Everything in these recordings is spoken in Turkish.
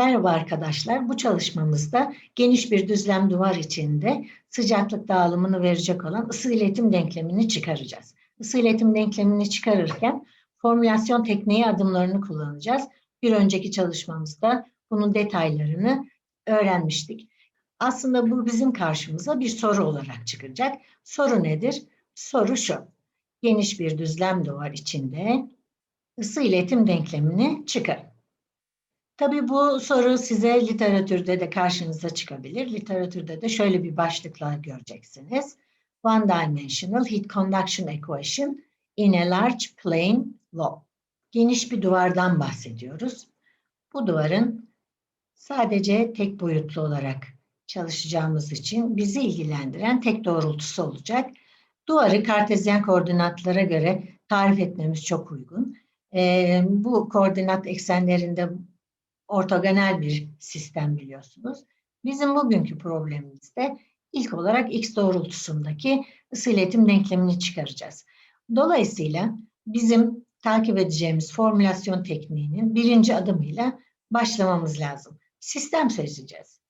Merhaba arkadaşlar. Bu çalışmamızda geniş bir düzlem duvar içinde sıcaklık dağılımını verecek olan ısı iletim denklemini çıkaracağız. Isı iletim denklemini çıkarırken formülasyon tekniği adımlarını kullanacağız. Bir önceki çalışmamızda bunun detaylarını öğrenmiştik. Aslında bu bizim karşımıza bir soru olarak çıkacak. Soru nedir? Soru şu. Geniş bir düzlem duvar içinde ısı iletim denklemini çıkarın. Tabii bu soru size literatürde de karşınıza çıkabilir. Literatürde de şöyle bir başlıkla göreceksiniz. One dimensional heat conduction equation in a large plane wall. Geniş bir duvardan bahsediyoruz. Bu duvarın sadece tek boyutlu olarak çalışacağımız için bizi ilgilendiren tek doğrultusu olacak. Duvarı kartezyen koordinatlara göre tarif etmemiz çok uygun. Ee, bu koordinat eksenlerinde ortogonal bir sistem biliyorsunuz. Bizim bugünkü problemimizde ilk olarak x doğrultusundaki ısı iletim denklemini çıkaracağız. Dolayısıyla bizim takip edeceğimiz formülasyon tekniğinin birinci adımıyla başlamamız lazım. Sistem seçeceğiz.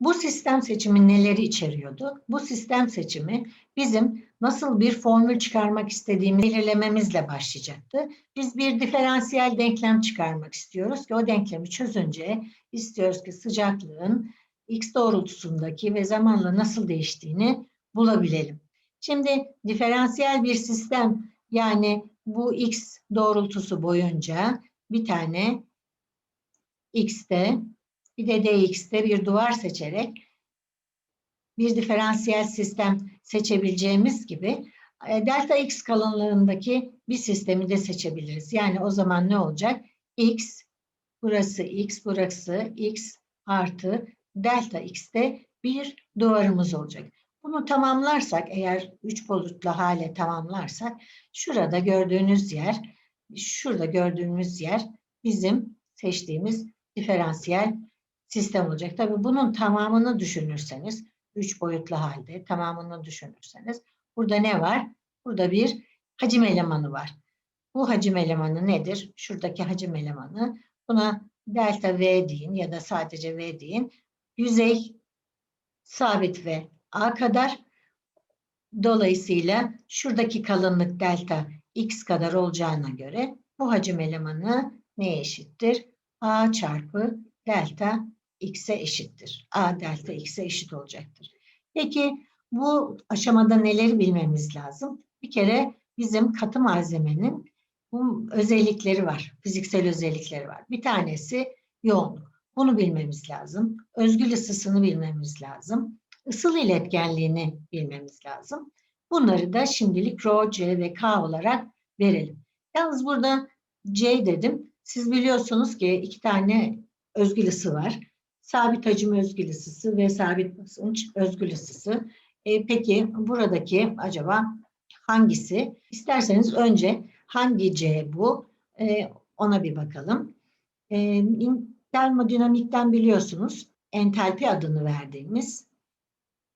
Bu sistem seçimi neleri içeriyordu? Bu sistem seçimi bizim nasıl bir formül çıkarmak istediğimizi belirlememizle başlayacaktı. Biz bir diferansiyel denklem çıkarmak istiyoruz ki o denklemi çözünce istiyoruz ki sıcaklığın x doğrultusundaki ve zamanla nasıl değiştiğini bulabilelim. Şimdi diferansiyel bir sistem yani bu x doğrultusu boyunca bir tane x'te bir de dx'te bir duvar seçerek bir diferansiyel sistem seçebileceğimiz gibi e, delta x kalınlığındaki bir sistemi de seçebiliriz. Yani o zaman ne olacak? x, burası x, burası x artı delta x'te bir duvarımız olacak. Bunu tamamlarsak, eğer üç boyutlu hale tamamlarsak, şurada gördüğünüz yer, şurada gördüğümüz yer bizim seçtiğimiz diferansiyel sistem olacak. Tabii bunun tamamını düşünürseniz, üç boyutlu halde tamamını düşünürseniz, burada ne var? Burada bir hacim elemanı var. Bu hacim elemanı nedir? Şuradaki hacim elemanı. Buna delta V deyin ya da sadece V deyin. Yüzey sabit ve A kadar. Dolayısıyla şuradaki kalınlık delta X kadar olacağına göre bu hacim elemanı neye eşittir? A çarpı delta X'e eşittir. A delta X'e eşit olacaktır. Peki bu aşamada neleri bilmemiz lazım? Bir kere bizim katı malzemenin bu özellikleri var. Fiziksel özellikleri var. Bir tanesi yoğunluk. Bunu bilmemiz lazım. Özgül ısısını bilmemiz lazım. Isıl iletkenliğini bilmemiz lazım. Bunları da şimdilik Rho, C ve K olarak verelim. Yalnız burada C dedim. Siz biliyorsunuz ki iki tane özgül ısı var. Sabit hacim özgül ısısı ve sabit basınç özgül ısısı. E, peki buradaki acaba hangisi? İsterseniz önce hangi C bu? E, ona bir bakalım. E, termodinamikten biliyorsunuz entalpi adını verdiğimiz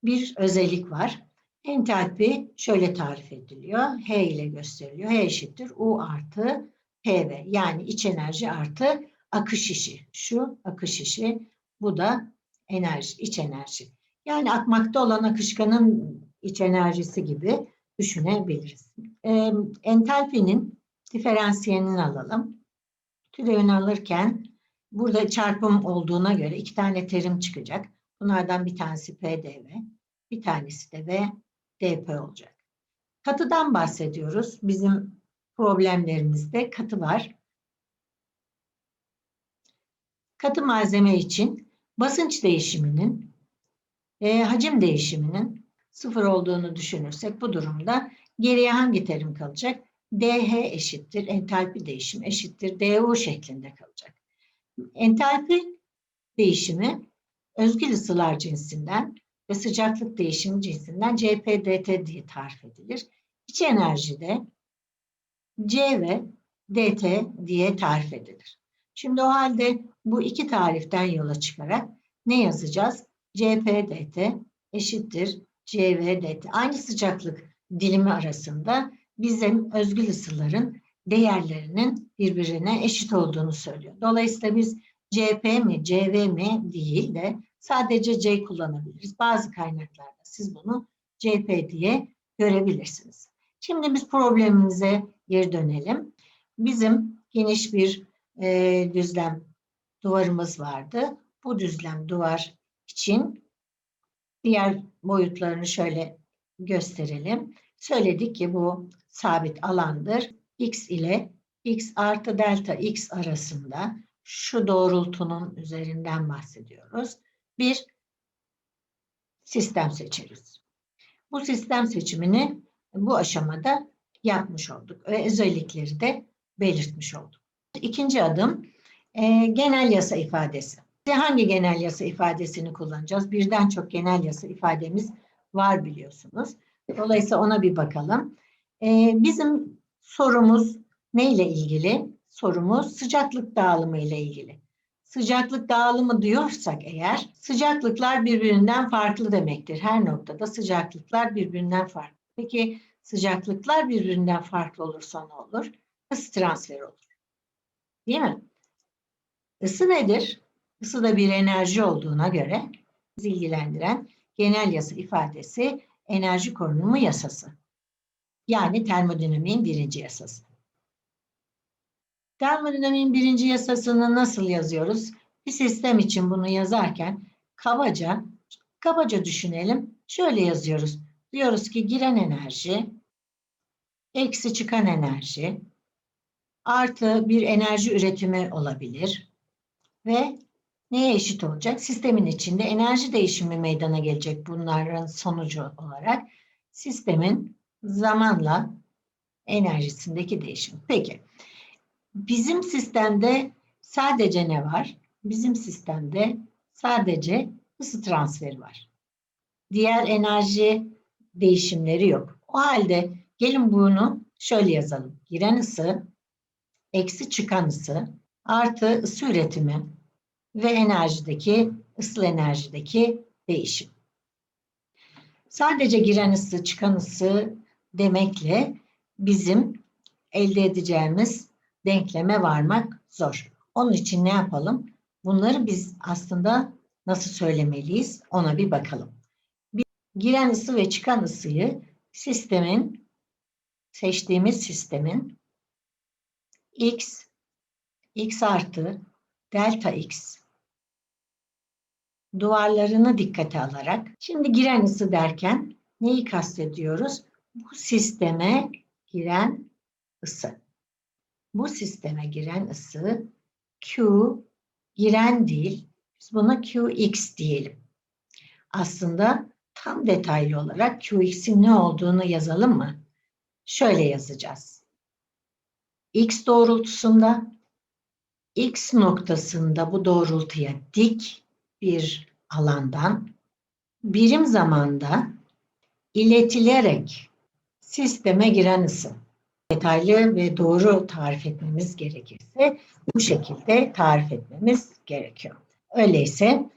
bir özellik var. Entalpi şöyle tarif ediliyor. H ile gösteriliyor. H eşittir U artı PV. Yani iç enerji artı akış işi. Şu akış işi. Bu da enerji, iç enerji. Yani akmakta olan akışkanın iç enerjisi gibi düşünebiliriz. E, entalpinin diferansiyelini alalım. Türevini alırken burada çarpım olduğuna göre iki tane terim çıkacak. Bunlardan bir tanesi PDV, bir tanesi de V, DP olacak. Katıdan bahsediyoruz. Bizim problemlerimizde katı var. Katı malzeme için basınç değişiminin e, hacim değişiminin sıfır olduğunu düşünürsek bu durumda geriye hangi terim kalacak? dH eşittir entalpi değişim eşittir du şeklinde kalacak. Entalpi değişimi özgül ısılar cinsinden ve sıcaklık değişimi cinsinden Cp dt diye tarif edilir. İç enerjide C ve dt diye tarif edilir. Şimdi o halde bu iki tariften yola çıkarak ne yazacağız? Cp dt eşittir Cv dt. Aynı sıcaklık dilimi arasında bizim özgül ısıların değerlerinin birbirine eşit olduğunu söylüyor. Dolayısıyla biz CP mi, CV mi değil de sadece C kullanabiliriz. Bazı kaynaklarda siz bunu CP diye görebilirsiniz. Şimdi biz problemimize geri dönelim. Bizim geniş bir e, düzlem duvarımız vardı. Bu düzlem duvar için diğer boyutlarını şöyle gösterelim. Söyledik ki bu sabit alandır. X ile X artı delta X arasında şu doğrultunun üzerinden bahsediyoruz. Bir sistem seçeriz. Bu sistem seçimini bu aşamada yapmış olduk ve özellikleri de belirtmiş olduk. İkinci adım e, genel yasa ifadesi. Hangi genel yasa ifadesini kullanacağız? Birden çok genel yasa ifademiz var biliyorsunuz. Dolayısıyla ona bir bakalım. E, bizim sorumuz neyle ilgili? Sorumuz sıcaklık dağılımı ile ilgili. Sıcaklık dağılımı diyorsak eğer sıcaklıklar birbirinden farklı demektir. Her noktada sıcaklıklar birbirinden farklı. Peki sıcaklıklar birbirinden farklı olursa ne olur? Isı transferi olur. Değil mi? Isı nedir? Isı da bir enerji olduğuna göre bizi ilgilendiren genel yasa ifadesi enerji korunumu yasası. Yani termodinamiğin birinci yasası. Termodinamiğin birinci yasasını nasıl yazıyoruz? Bir sistem için bunu yazarken kabaca, kabaca düşünelim. Şöyle yazıyoruz. Diyoruz ki giren enerji, eksi çıkan enerji, artı bir enerji üretimi olabilir. Ve neye eşit olacak? Sistemin içinde enerji değişimi meydana gelecek bunların sonucu olarak. Sistemin zamanla enerjisindeki değişim. Peki. Bizim sistemde sadece ne var? Bizim sistemde sadece ısı transferi var. Diğer enerji değişimleri yok. O halde gelin bunu şöyle yazalım. Giren ısı, eksi çıkan ısı, artı ısı üretimi ve enerjideki, ısıl enerjideki değişim. Sadece giren ısı, çıkan ısı demekle bizim elde edeceğimiz denkleme varmak zor. Onun için ne yapalım? Bunları biz aslında nasıl söylemeliyiz ona bir bakalım. Bir, giren ısı ve çıkan ısıyı sistemin seçtiğimiz sistemin x x artı delta x duvarlarını dikkate alarak şimdi giren ısı derken neyi kastediyoruz? Bu sisteme giren ısı bu sisteme giren ısı Q giren değil. Biz buna Qx diyelim. Aslında tam detaylı olarak Qx'in ne olduğunu yazalım mı? Şöyle yazacağız. X doğrultusunda X noktasında bu doğrultuya dik bir alandan birim zamanda iletilerek sisteme giren ısı detaylı ve doğru tarif etmemiz gerekirse bu şekilde tarif etmemiz gerekiyor. Öyleyse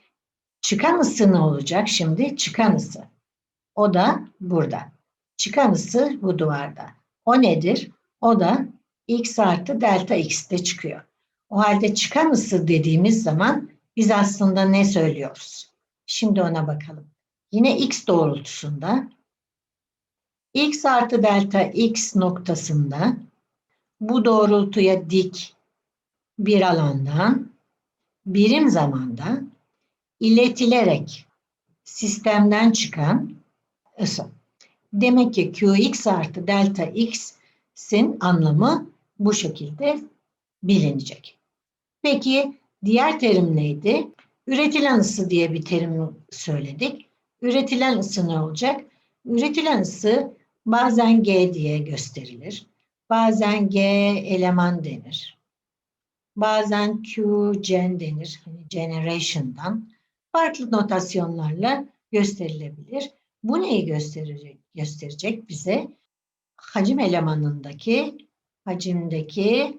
çıkan ısı ne olacak şimdi? Çıkan ısı. O da burada. Çıkan ısı bu duvarda. O nedir? O da x artı delta x'te çıkıyor. O halde çıkan ısı dediğimiz zaman biz aslında ne söylüyoruz? Şimdi ona bakalım. Yine x doğrultusunda x artı delta x noktasında bu doğrultuya dik bir alandan birim zamanda iletilerek sistemden çıkan ısı. Demek ki Qx artı delta x'in anlamı bu şekilde bilinecek. Peki diğer terim neydi? Üretilen ısı diye bir terim söyledik. Üretilen ısı ne olacak? Üretilen ısı Bazen G diye gösterilir. Bazen G eleman denir. Bazen Q gen denir. Hani generation'dan. Farklı notasyonlarla gösterilebilir. Bu neyi gösterecek? Gösterecek bize hacim elemanındaki hacimdeki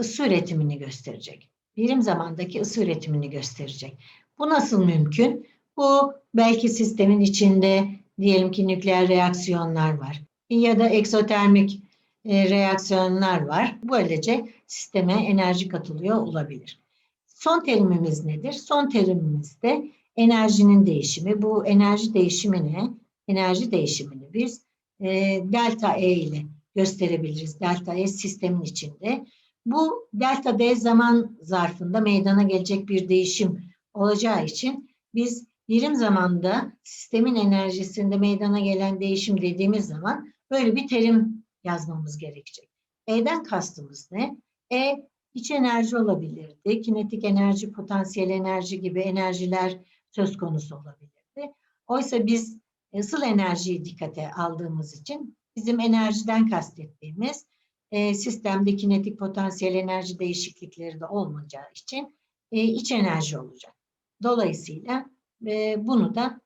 ısı üretimini gösterecek. Birim zamandaki ısı üretimini gösterecek. Bu nasıl mümkün? Bu belki sistemin içinde diyelim ki nükleer reaksiyonlar var ya da eksotermik e, reaksiyonlar var. Böylece sisteme enerji katılıyor olabilir. Son terimimiz nedir? Son terimimiz de enerjinin değişimi. Bu enerji değişimini, enerji değişimini biz e, delta E ile gösterebiliriz. Delta E sistemin içinde. Bu delta D zaman zarfında meydana gelecek bir değişim olacağı için biz birim zamanda sistemin enerjisinde meydana gelen değişim dediğimiz zaman böyle bir terim yazmamız gerekecek. E'den kastımız ne? E iç enerji olabilirdi. Kinetik enerji, potansiyel enerji gibi enerjiler söz konusu olabilirdi. Oysa biz ısıl enerjiyi dikkate aldığımız için bizim enerjiden kastettiğimiz e, sistemde kinetik potansiyel enerji değişiklikleri de olmayacağı için e, iç enerji olacak. Dolayısıyla e, bunu da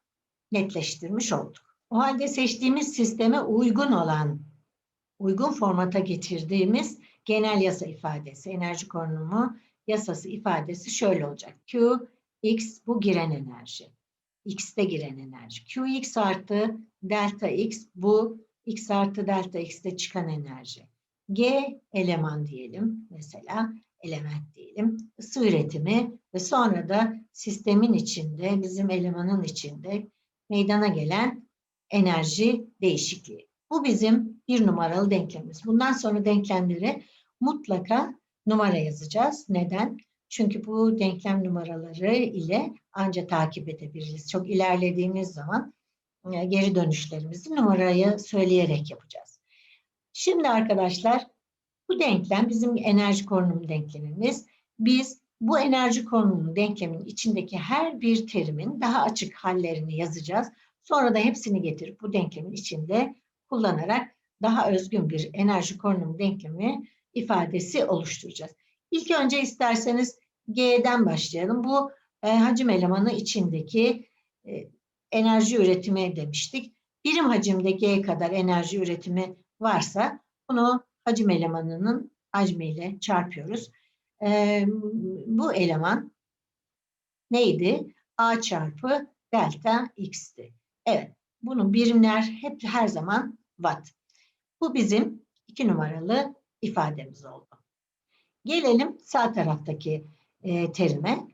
netleştirmiş olduk. O halde seçtiğimiz sisteme uygun olan, uygun formata getirdiğimiz genel yasa ifadesi, enerji korunumu yasası ifadesi şöyle olacak. Q, X bu giren enerji. X'te giren enerji. Qx artı delta X bu X artı delta X'te çıkan enerji. G eleman diyelim mesela element diyelim. Isı üretimi ve sonra da sistemin içinde bizim elemanın içinde meydana gelen enerji değişikliği. Bu bizim bir numaralı denklemimiz. Bundan sonra denklemleri mutlaka numara yazacağız. Neden? Çünkü bu denklem numaraları ile ancak takip edebiliriz. Çok ilerlediğimiz zaman geri dönüşlerimizi numarayı söyleyerek yapacağız. Şimdi arkadaşlar bu denklem bizim enerji korunumu denklemimiz. Biz bu enerji korunumu denklemin içindeki her bir terimin daha açık hallerini yazacağız. Sonra da hepsini getirip bu denklemin içinde kullanarak daha özgün bir enerji korunumu denklemi ifadesi oluşturacağız. İlk önce isterseniz G'den başlayalım. Bu e, hacim elemanı içindeki e, enerji üretimi demiştik. Birim hacimde G kadar enerji üretimi varsa bunu hacim elemanının hacmiyle çarpıyoruz. E, bu eleman neydi? A çarpı delta x'ti. Evet, bunun birimler hep her zaman watt. Bu bizim iki numaralı ifademiz oldu. Gelelim sağ taraftaki e, terime.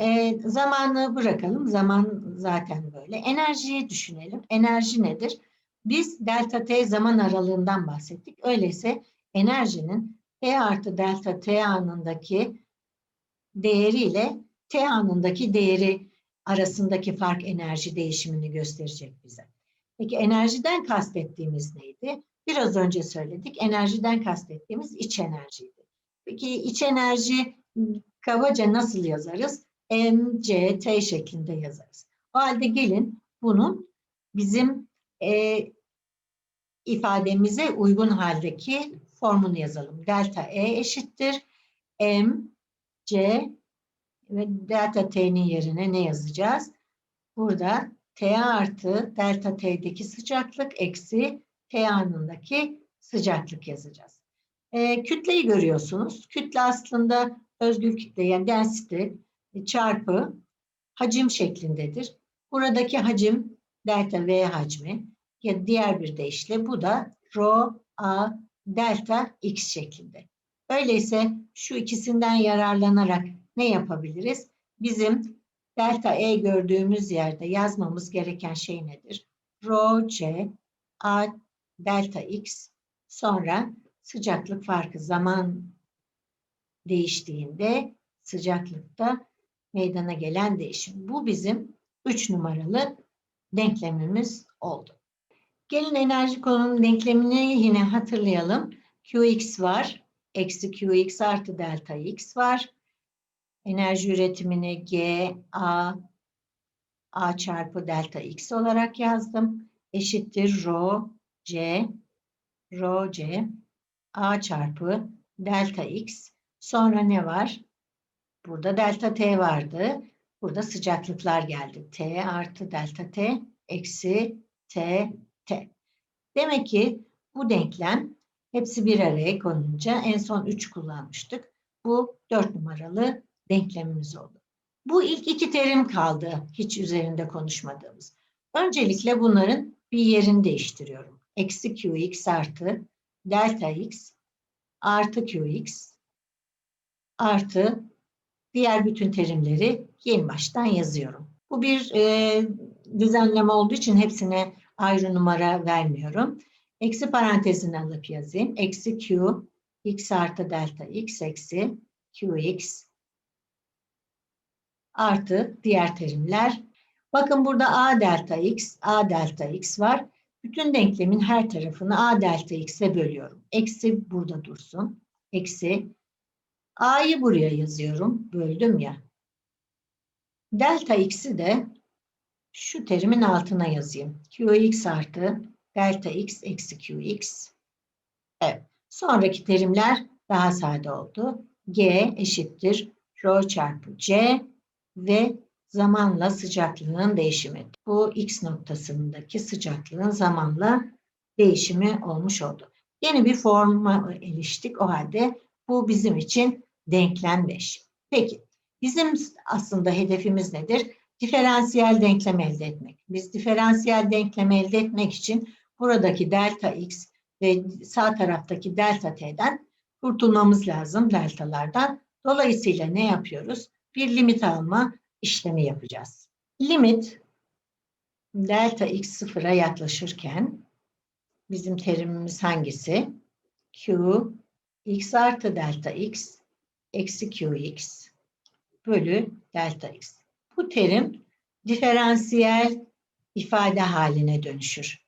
E, zamanı bırakalım. Zaman zaten böyle. Enerjiyi düşünelim. Enerji nedir? Biz delta t zaman aralığından bahsettik. Öyleyse enerjinin t artı delta t anındaki değeriyle t anındaki değeri arasındaki fark enerji değişimini gösterecek bize. Peki enerjiden kastettiğimiz neydi? Biraz önce söyledik. Enerjiden kastettiğimiz iç enerjiydi. Peki iç enerji kabaca nasıl yazarız? M, C, T şeklinde yazarız. O halde gelin bunun bizim e, ifademize uygun haldeki formunu yazalım. Delta E eşittir. M, C ve delta T'nin yerine ne yazacağız? Burada T artı delta T'deki sıcaklık eksi T anındaki sıcaklık yazacağız. E, kütleyi görüyorsunuz. Kütle aslında özgül kütle yani density çarpı hacim şeklindedir. Buradaki hacim delta V hacmi ya diğer bir deyişle bu da rho a delta x şeklinde. Öyleyse şu ikisinden yararlanarak ne yapabiliriz? Bizim delta E gördüğümüz yerde yazmamız gereken şey nedir? Rho c a delta x sonra sıcaklık farkı zaman değiştiğinde sıcaklıkta meydana gelen değişim. Bu bizim 3 numaralı denklemimiz oldu. Gelin enerji konunun denklemini yine hatırlayalım. Qx var. Eksi Qx artı delta x var. Enerji üretimini G, A, A çarpı delta x olarak yazdım. Eşittir rho C, rho C, A çarpı delta x. Sonra ne var? Burada delta T vardı. Burada sıcaklıklar geldi. T artı delta T eksi T T. Demek ki bu denklem hepsi bir araya konunca en son 3 kullanmıştık. Bu 4 numaralı denklemimiz oldu. Bu ilk iki terim kaldı hiç üzerinde konuşmadığımız. Öncelikle bunların bir yerini değiştiriyorum. Eksi qx artı delta x artı qx artı Diğer bütün terimleri yeni baştan yazıyorum. Bu bir e, düzenleme olduğu için hepsine ayrı numara vermiyorum. Eksi parantezini alıp yazayım. Eksi Q x artı delta x eksi qx artı diğer terimler. Bakın burada a delta x, a delta x var. Bütün denklemin her tarafını a delta x'e bölüyorum. Eksi burada dursun. Eksi a'yı buraya yazıyorum. Böldüm ya. Delta x'i de şu terimin altına yazayım. qx artı delta x eksi qx. Evet. Sonraki terimler daha sade oldu. G eşittir rho çarpı c ve zamanla sıcaklığın değişimi. Bu x noktasındaki sıcaklığın zamanla değişimi olmuş oldu. Yeni bir forma eriştik. O halde bu bizim için denklem 5. Peki bizim aslında hedefimiz nedir? Diferansiyel denklem elde etmek. Biz diferansiyel denklem elde etmek için buradaki delta x ve sağ taraftaki delta t'den kurtulmamız lazım deltalardan. Dolayısıyla ne yapıyoruz? Bir limit alma işlemi yapacağız. Limit delta x sıfıra yaklaşırken bizim terimimiz hangisi? Q x artı delta x eksi qx bölü delta x. Bu terim diferansiyel ifade haline dönüşür.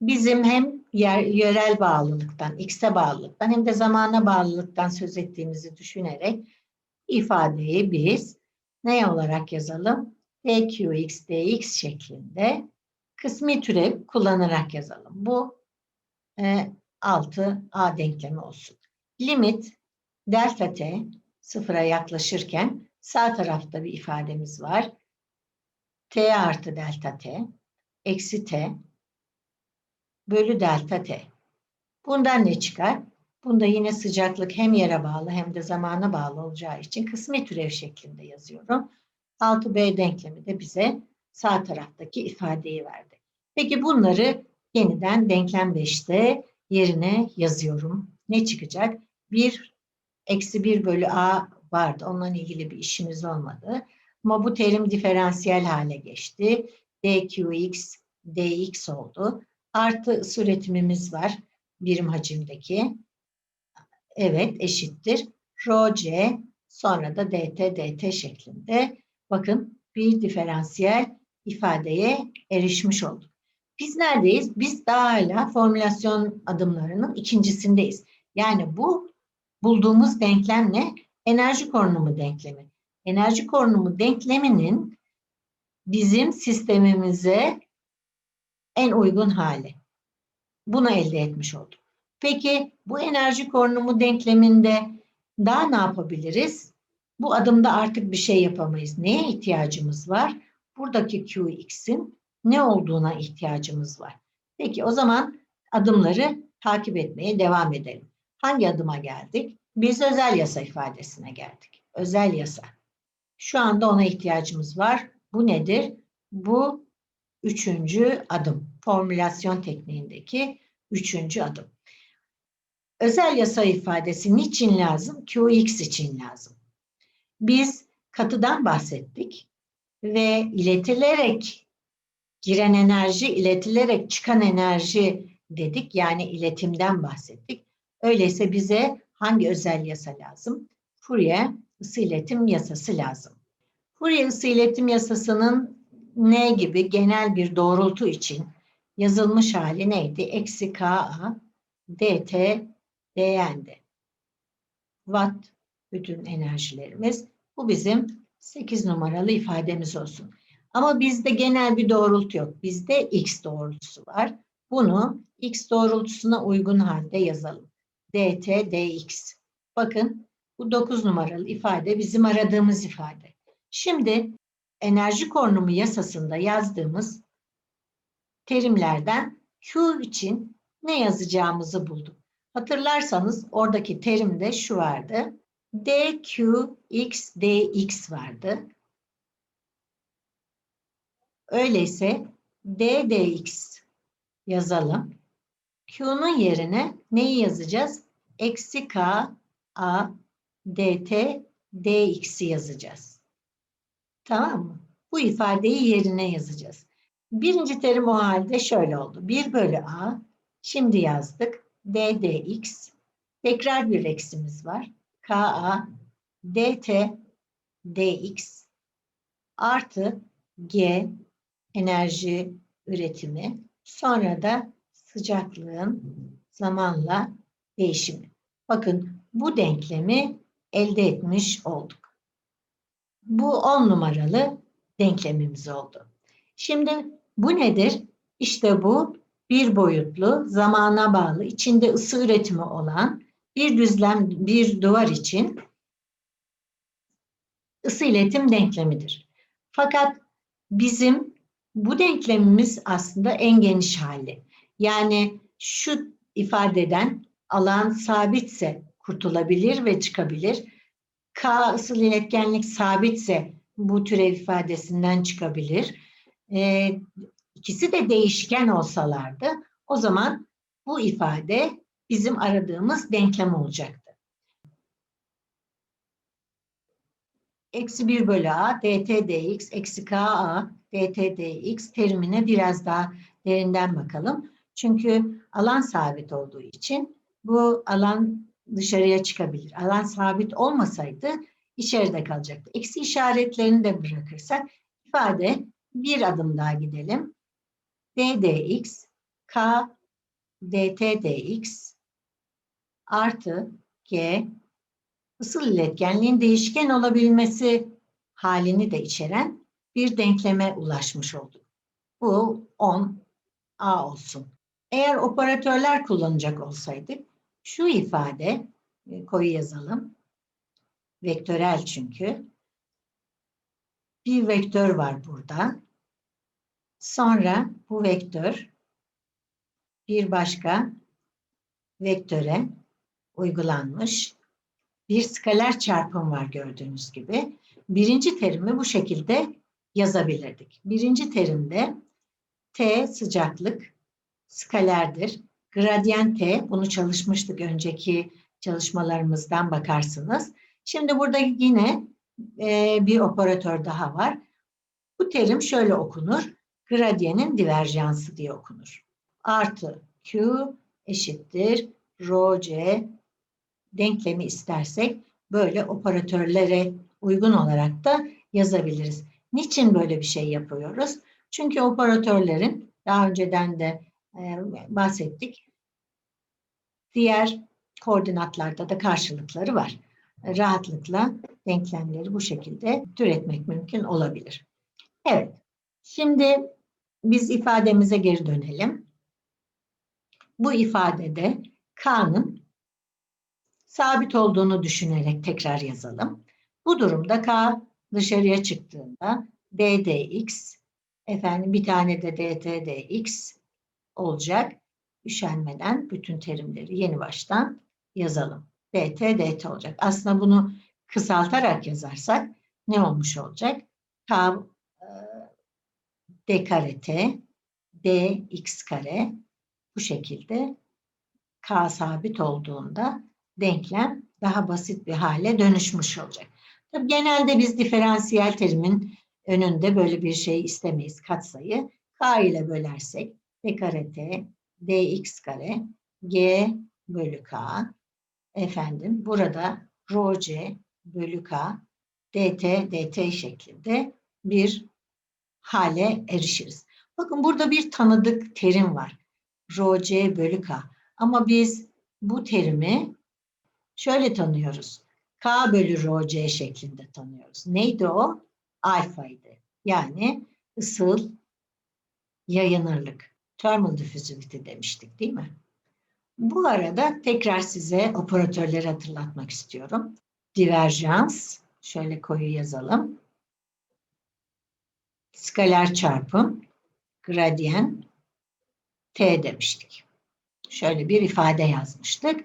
Bizim hem yer, yörel bağlılıktan, x'e bağlılıktan hem de zamana bağlılıktan söz ettiğimizi düşünerek ifadeyi biz ne olarak yazalım? dqx dx şeklinde kısmi türev kullanarak yazalım. Bu e, 6a denklemi olsun. Limit delta t sıfıra yaklaşırken sağ tarafta bir ifademiz var. t artı delta t eksi t bölü delta t. Bundan ne çıkar? Bunda yine sıcaklık hem yere bağlı hem de zamana bağlı olacağı için kısmi türev şeklinde yazıyorum. 6b denklemi de bize sağ taraftaki ifadeyi verdi. Peki bunları yeniden denklem 5'te yerine yazıyorum. Ne çıkacak? 1 eksi 1 bölü a vardı. Onunla ilgili bir işimiz olmadı. Ama bu terim diferansiyel hale geçti. dqx dx oldu. Artı ısı üretimimiz var birim hacimdeki. Evet eşittir. Rho c sonra da dt dt şeklinde bakın bir diferansiyel ifadeye erişmiş olduk. Biz neredeyiz? Biz daha hala formülasyon adımlarının ikincisindeyiz. Yani bu bulduğumuz denklem ne? Enerji korunumu denklemi. Enerji korunumu denkleminin bizim sistemimize en uygun hali. Bunu elde etmiş olduk. Peki bu enerji korunumu denkleminde daha ne yapabiliriz? Bu adımda artık bir şey yapamayız. Neye ihtiyacımız var? Buradaki Qx'in ne olduğuna ihtiyacımız var. Peki o zaman adımları takip etmeye devam edelim. Hangi adıma geldik? Biz özel yasa ifadesine geldik. Özel yasa. Şu anda ona ihtiyacımız var. Bu nedir? Bu üçüncü adım. Formülasyon tekniğindeki üçüncü adım. Özel yasa ifadesi niçin lazım? Qx için lazım. Biz katıdan bahsettik ve iletilerek giren enerji, iletilerek çıkan enerji dedik. Yani iletimden bahsettik. Öyleyse bize hangi özel yasa lazım? Fourier ısı iletim yasası lazım. Fourier ısı iletim yasasının ne gibi genel bir doğrultu için yazılmış hali neydi? Eksi Ka dt dn'di. Watt bütün enerjilerimiz. Bu bizim 8 numaralı ifademiz olsun. Ama bizde genel bir doğrultu yok. Bizde x doğrultusu var. Bunu x doğrultusuna uygun halde yazalım. Dt dx. Bakın bu 9 numaralı ifade bizim aradığımız ifade. Şimdi enerji korunumu yasasında yazdığımız terimlerden Q için ne yazacağımızı bulduk. Hatırlarsanız oradaki terimde şu vardı. dqx dx vardı. Öyleyse d dx yazalım. Q'nun yerine neyi yazacağız? Eksi k a dt dx'i yazacağız. Tamam mı? Bu ifadeyi yerine yazacağız. Birinci terim o halde şöyle oldu. 1 bölü a. Şimdi yazdık. d dx. Tekrar bir eksimiz var. ka dt dx artı g enerji üretimi sonra da sıcaklığın zamanla değişimi. Bakın bu denklemi elde etmiş olduk. Bu 10 numaralı denklemimiz oldu. Şimdi bu nedir? İşte bu bir boyutlu, zamana bağlı, içinde ısı üretimi olan bir düzlem, bir duvar için ısı iletim denklemidir. Fakat bizim bu denklemimiz aslında en geniş hali. Yani şu ifadeden alan sabitse kurtulabilir ve çıkabilir. K ısıl iletkenlik sabitse bu türev ifadesinden çıkabilir. Ee, ikisi de değişken olsalardı o zaman bu ifade bizim aradığımız denklem olacaktı. Eksi 1 bölü a dt dx eksi k a dt dx terimine biraz daha derinden bakalım. Çünkü alan sabit olduğu için bu alan dışarıya çıkabilir. Alan sabit olmasaydı içeride kalacaktı. Eksi işaretlerini de bırakırsak ifade bir adım daha gidelim. d dx k dt dx artı g ısıl iletkenliğin değişken olabilmesi halini de içeren bir denkleme ulaşmış olduk. Bu 10 a olsun. Eğer operatörler kullanacak olsaydık şu ifade e, koyu yazalım. Vektörel çünkü. Bir vektör var burada. Sonra bu vektör bir başka vektöre uygulanmış bir skaler çarpım var gördüğünüz gibi. Birinci terimi bu şekilde yazabilirdik. Birinci terimde T sıcaklık skalerdir. Gradient T, bunu çalışmıştık önceki çalışmalarımızdan bakarsınız. Şimdi burada yine e, bir operatör daha var. Bu terim şöyle okunur. Gradiyenin diverjansı diye okunur. Artı Q eşittir rho C denklemi istersek böyle operatörlere uygun olarak da yazabiliriz. Niçin böyle bir şey yapıyoruz? Çünkü operatörlerin daha önceden de bahsettik. Diğer koordinatlarda da karşılıkları var. Rahatlıkla denklemleri bu şekilde türetmek mümkün olabilir. Evet, şimdi biz ifademize geri dönelim. Bu ifadede K'nın sabit olduğunu düşünerek tekrar yazalım. Bu durumda K dışarıya çıktığında ddx efendim bir tane de dtdx olacak. Üşenmeden bütün terimleri yeni baştan yazalım. dt dt olacak. Aslında bunu kısaltarak yazarsak ne olmuş olacak? K e, d kare t dx kare bu şekilde k sabit olduğunda denklem daha basit bir hale dönüşmüş olacak. Tabii genelde biz diferansiyel terimin önünde böyle bir şey istemeyiz katsayı. K ile bölersek d kare t dx kare g bölü k efendim burada rho c bölü k dt dt şeklinde bir hale erişiriz. Bakın burada bir tanıdık terim var. Rho c bölü k. Ama biz bu terimi şöyle tanıyoruz. K bölü rho c şeklinde tanıyoruz. Neydi o? Alfaydı. Yani ısıl yayınırlık. Thermal diffusivity demiştik değil mi? Bu arada tekrar size operatörleri hatırlatmak istiyorum. Diverjans, şöyle koyu yazalım. Skaler çarpım, gradient, t demiştik. Şöyle bir ifade yazmıştık.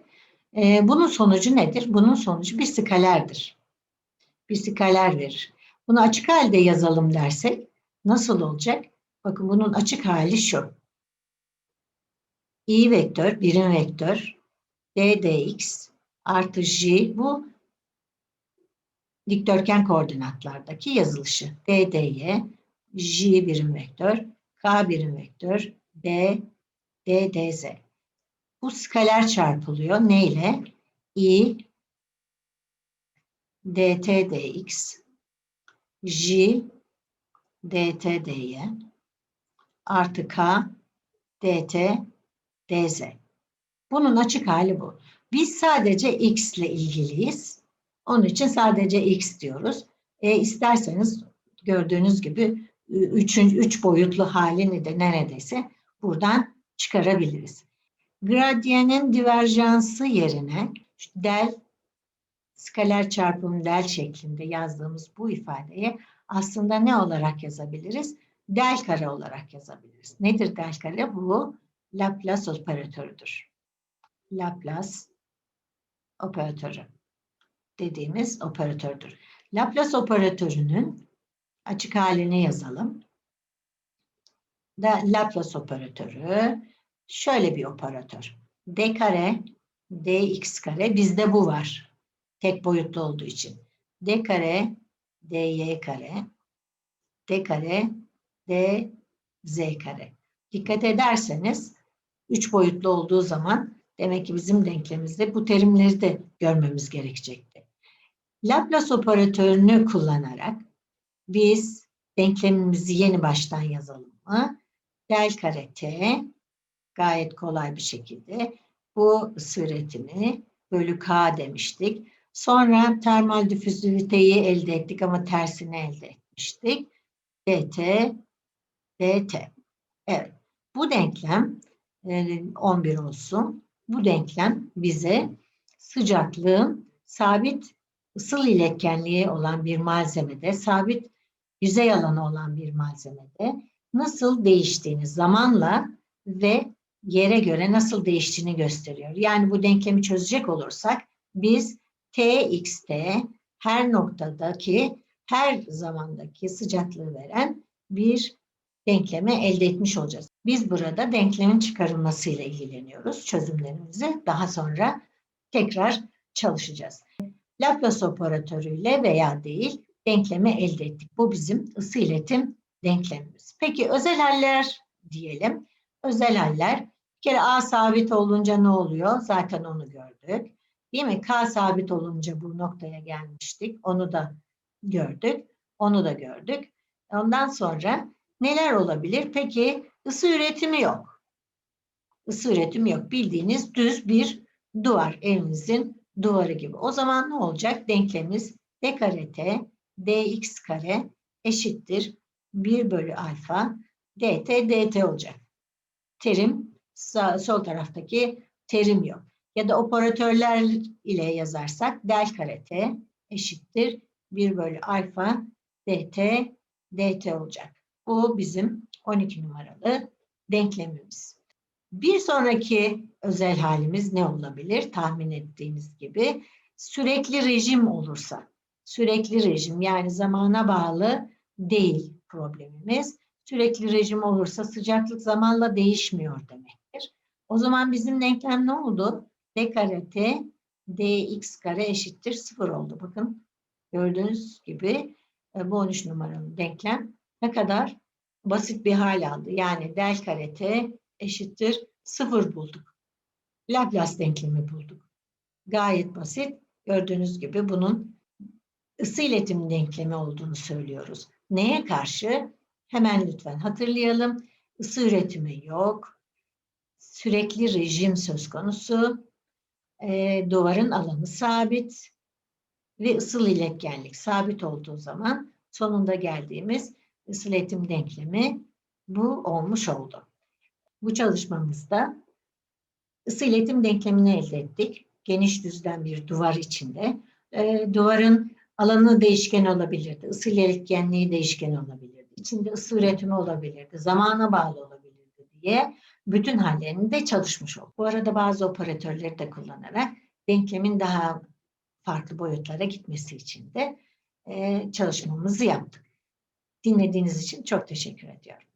Ee, bunun sonucu nedir? Bunun sonucu bir skalerdir. Bir skaler verir. Bunu açık halde yazalım dersek nasıl olacak? Bakın bunun açık hali şu. İ vektör, birim vektör, d dx artı j bu dikdörtgen koordinatlardaki yazılışı. D, D'y, J birim vektör, K birim vektör, D, D, DZ. Bu skaler çarpılıyor. Ne ile? I, dt dx, j, dt dy, artı k, dt dz. Bunun açık hali bu. Biz sadece x ile ilgiliyiz. Onun için sadece x diyoruz. E, isterseniz gördüğünüz gibi üçüncü, üç boyutlu halini de neredeyse buradan çıkarabiliriz. Gradiyenin diverjansı yerine del skaler çarpım del şeklinde yazdığımız bu ifadeyi aslında ne olarak yazabiliriz? Del kare olarak yazabiliriz. Nedir del kare? Bu Laplace operatörüdür. Laplace operatörü dediğimiz operatördür. Laplace operatörünün açık halini yazalım. Da Laplace operatörü şöyle bir operatör. D kare, dx kare bizde bu var. Tek boyutlu olduğu için. D kare, dy kare, d kare, d z kare. Dikkat ederseniz üç boyutlu olduğu zaman demek ki bizim denklemimizde bu terimleri de görmemiz gerekecekti. Laplace operatörünü kullanarak biz denklemimizi yeni baştan yazalım mı? Del kare t gayet kolay bir şekilde bu ısı üretimi bölü k demiştik. Sonra termal difüziviteyi elde ettik ama tersini elde etmiştik. dt dt. Evet. Bu denklem 11 e, olsun. Bu denklem bize sıcaklığın sabit ısıl iletkenliği olan bir malzemede, sabit yüzey alanı olan bir malzemede nasıl değiştiğini zamanla ve yere göre nasıl değiştiğini gösteriyor. Yani bu denklemi çözecek olursak biz txt her noktadaki her zamandaki sıcaklığı veren bir denklemi elde etmiş olacağız. Biz burada denklemin çıkarılmasıyla ilgileniyoruz. Çözümlerimizi daha sonra tekrar çalışacağız. Laplace operatörüyle veya değil denklemi elde ettik. Bu bizim ısı iletim denklemimiz. Peki özel haller diyelim. Özel haller bir kere A sabit olunca ne oluyor? Zaten onu gördük. Değil mi? K sabit olunca bu noktaya gelmiştik. Onu da gördük. Onu da gördük. Ondan sonra neler olabilir? Peki ısı üretimi yok. Isı üretimi yok. Bildiğiniz düz bir duvar. Evimizin duvarı gibi. O zaman ne olacak? Denklemimiz d kare t dx kare eşittir 1 bölü alfa dt dt olacak. Terim sağ, sol taraftaki terim yok. Ya da operatörler ile yazarsak del kare t eşittir 1 bölü alfa dt dt olacak. Bu bizim 12 numaralı denklemimiz. Bir sonraki özel halimiz ne olabilir? Tahmin ettiğiniz gibi sürekli rejim olursa. Sürekli rejim yani zamana bağlı değil problemimiz. Sürekli rejim olursa sıcaklık zamanla değişmiyor demektir. O zaman bizim denklem ne oldu? d kare t dx kare eşittir 0 oldu. Bakın gördüğünüz gibi e, bu 13 numaralı denklem ne kadar basit bir hal aldı. Yani del kare t eşittir 0 bulduk. Laplace denklemi bulduk. Gayet basit. Gördüğünüz gibi bunun ısı iletim denklemi olduğunu söylüyoruz. Neye karşı? Hemen lütfen hatırlayalım. Isı üretimi yok. Sürekli rejim söz konusu e, duvarın alanı sabit ve ısıl iletkenlik sabit olduğu zaman sonunda geldiğimiz ısı iletim denklemi bu olmuş oldu. Bu çalışmamızda ısı iletim denklemini elde ettik. Geniş düzlem bir duvar içinde. E, duvarın alanı değişken olabilirdi. Isı iletkenliği değişken olabilirdi. İçinde ısı üretimi olabilirdi. Zamana bağlı olabilirdi diye bütün hallerinde çalışmış olduk. Bu arada bazı operatörleri de kullanarak denklemin daha farklı boyutlara gitmesi için de e, çalışmamızı yaptık. Dinlediğiniz için çok teşekkür ediyorum.